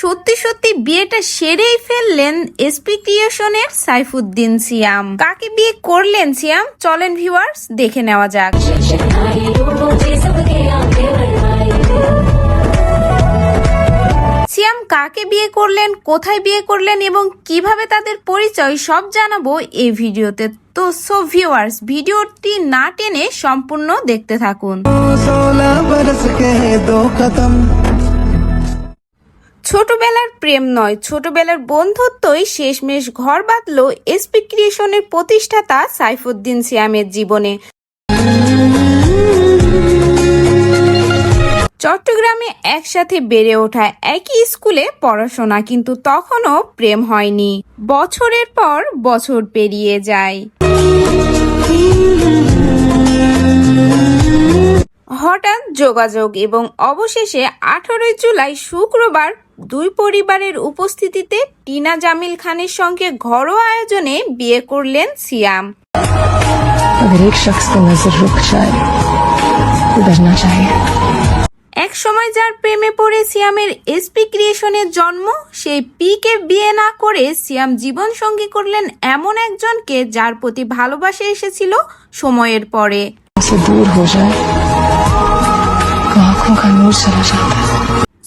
সত্যি সত্যি বিয়েটা সেরেই ফেললেন এসপি সাইফুদ্দিন সিয়াম। কাকে বিয়ে করলেন সিয়াম? চলেন ভিউয়ার্স দেখে নেওয়া যাক। সিয়াম, কাকে বিয়ে করলেন, কোথায় বিয়ে করলেন এবং কীভাবে তাদের পরিচয়, সব জানাব এই ভিডিওতে। তো সো ভিউয়ার্স ভিডিওটি না টেনে সম্পূর্ণ দেখতে থাকুন। ছোটবেলার প্রেম নয়, ছোটবেলার বন্ধুত্বই শেষমেশ ঘর বাঁধল এসপি ক্রিয়েশনের প্রতিষ্ঠাতা সাইফুদ্দিন সিয়ামের জীবনে। চট্টগ্রামে একসাথে বেড়ে ওঠা একই স্কুলে পড়াশোনা, কিন্তু তখনও প্রেম হয়নি। বছরের পর বছর পেরিয়ে যায়। হঠাৎ যোগাযোগ এবং অবশেষে আঠারোই জুলাই শুক্রবার দুই পরিবারের উপস্থিতিতে টিনা জামিল খানের সঙ্গে ঘরোয়া আয়োজনে বিয়ে করলেন সিয়াম। এক সময় যার প্রেমে পড়ে সিয়ামের এসপি ক্রিয়েশনের জন্ম সেই পিকে বিয়ে না করে সিয়াম জীবন সঙ্গী করলেন এমন একজনকে যার প্রতি ভালোবাসা এসেছিল সময়ের পরে। দূর হয়ে যায়।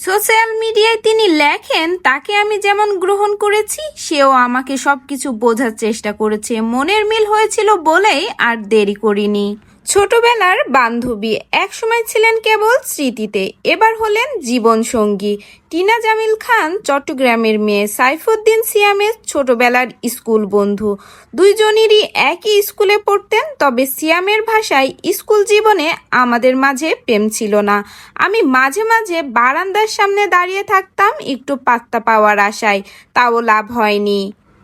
সোশ্যাল মিডিয়ায় তিনি লেখেন, তাকে আমি যেমন গ্রহণ করেছি, সেও আমাকে সবকিছু বোঝার চেষ্টা করেছে। মনের মিল হয়েছিল বলেই আর দেরি করিনি। ছোটবেলার বান্ধবী, একসময় ছিলেন কেবল স্মৃতিতে, এবার হলেন জীবনসঙ্গী। টিনা জামিল খান চট্টগ্রামের মেয়ে, সাইফুদ্দিন সিয়ামের ছোটবেলার স্কুল বন্ধু। দুইজনেরই একই স্কুলে পড়তেন, তবে সিয়ামের ভাষায় স্কুল জীবনে আমাদের মাঝে প্রেম ছিল না। আমি মাঝে মাঝে বারান্দার সামনে দাঁড়িয়ে থাকতাম একটু পাত্তা পাওয়ার আশায়, তাও লাভ হয়নি।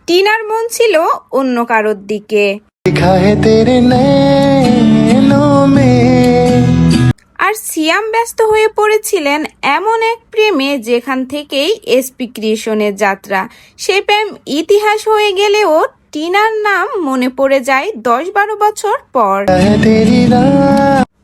টিনার মন ছিল অন্য কারোর দিকে। আর সিয়াম ব্যস্ত হয়ে পড়েছিলেন এমন এক প্রেমে যেখান থেকেই এসপি ক্রিয়েশনের যাত্রা। সেই প্রেম ইতিহাস হয়ে গেলেও টিনার নাম মনে পড়ে যায় দশ বারো বছর পর।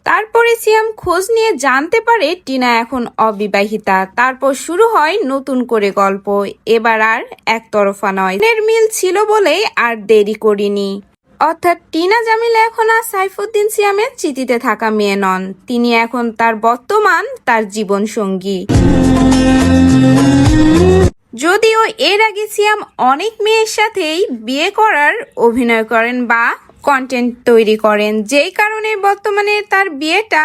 তারপরে সিয়াম খোঁজ নিয়ে জানতে পারে টিনা এখন অবিবাহিতা। তারপর শুরু হয় নতুন করে গল্প। এবার আর একতরফা নয়। মিল ছিল বলে আর দেরি করিনি। অর্থাৎ টিনা জামিল এখন আর সাইফুদ্দিন সিয়ামের চিঠিতে থাকা মেয়ে নন। তিনি এখন তার বর্তমান, তার জীবন সঙ্গী যদিও এর আগে সিয়াম অনেক মেয়ের সাথেই বিয়ে করার অভিনয় করেন বা কন্টেন্ট তৈরি করেন, যেই কারণে বর্তমানে তার বিয়েটা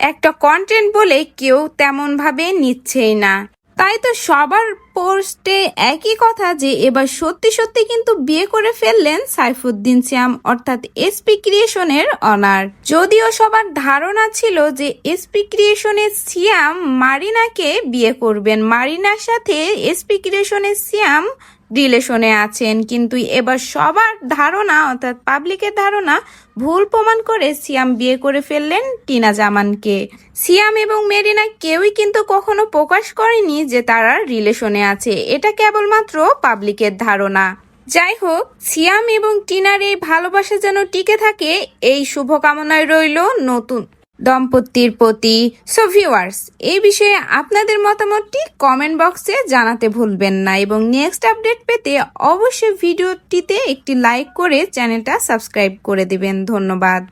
একটা কন্টেন্ট বলে কেউ তেমন ভাবে নিচ্ছেই না। তাই তো সবার পোস্টে একই কথা যে এবার সত্যি সত্যি কিন্তু বিয়ে করে ফেললেন সাইফুদ্দিন সিয়াম অর্থাৎ এসপি ক্রিয়েশনের অনার যদিও সবার ধারণা ছিল যে এসপি ক্রিয়েশনের সিয়াম মারিনাকে বিয়ে করবেন। মারিনার সাথে এসপি ক্রিয়েশনের সিয়াম রিলেশনে আছেন, কিন্তু এবার সবার ধারণা, অর্থাৎ পাবলিকের ধারণা, ভুল প্রমাণ করে সিয়াম বিয়ে করে ফেললেন টিনা জামানকে। সিয়াম এবং মেরিনা কেউই কিন্তু কখনো প্রকাশ করেনি যে তারা রিলেশনে আছে। এটা কেবলমাত্র পাবলিকের ধারণা। যাই হোক, সিয়াম এবং টিনার এই ভালোবাসা যেন টিকে থাকে, এই শুভকামনায় রইল নতুন দম্পতির প্রতি। সো ভিউয়ার্স এই বিষয়ে আপনাদের মতামতটি কমেন্ট বক্সে জানাতে ভুলবেন না এবং নেক্সট আপডেট পেতে অবশ্যই ভিডিওটিতে একটি লাইক করে চ্যানেলটা সাবস্ক্রাইব করে দিবেন। ধন্যবাদ।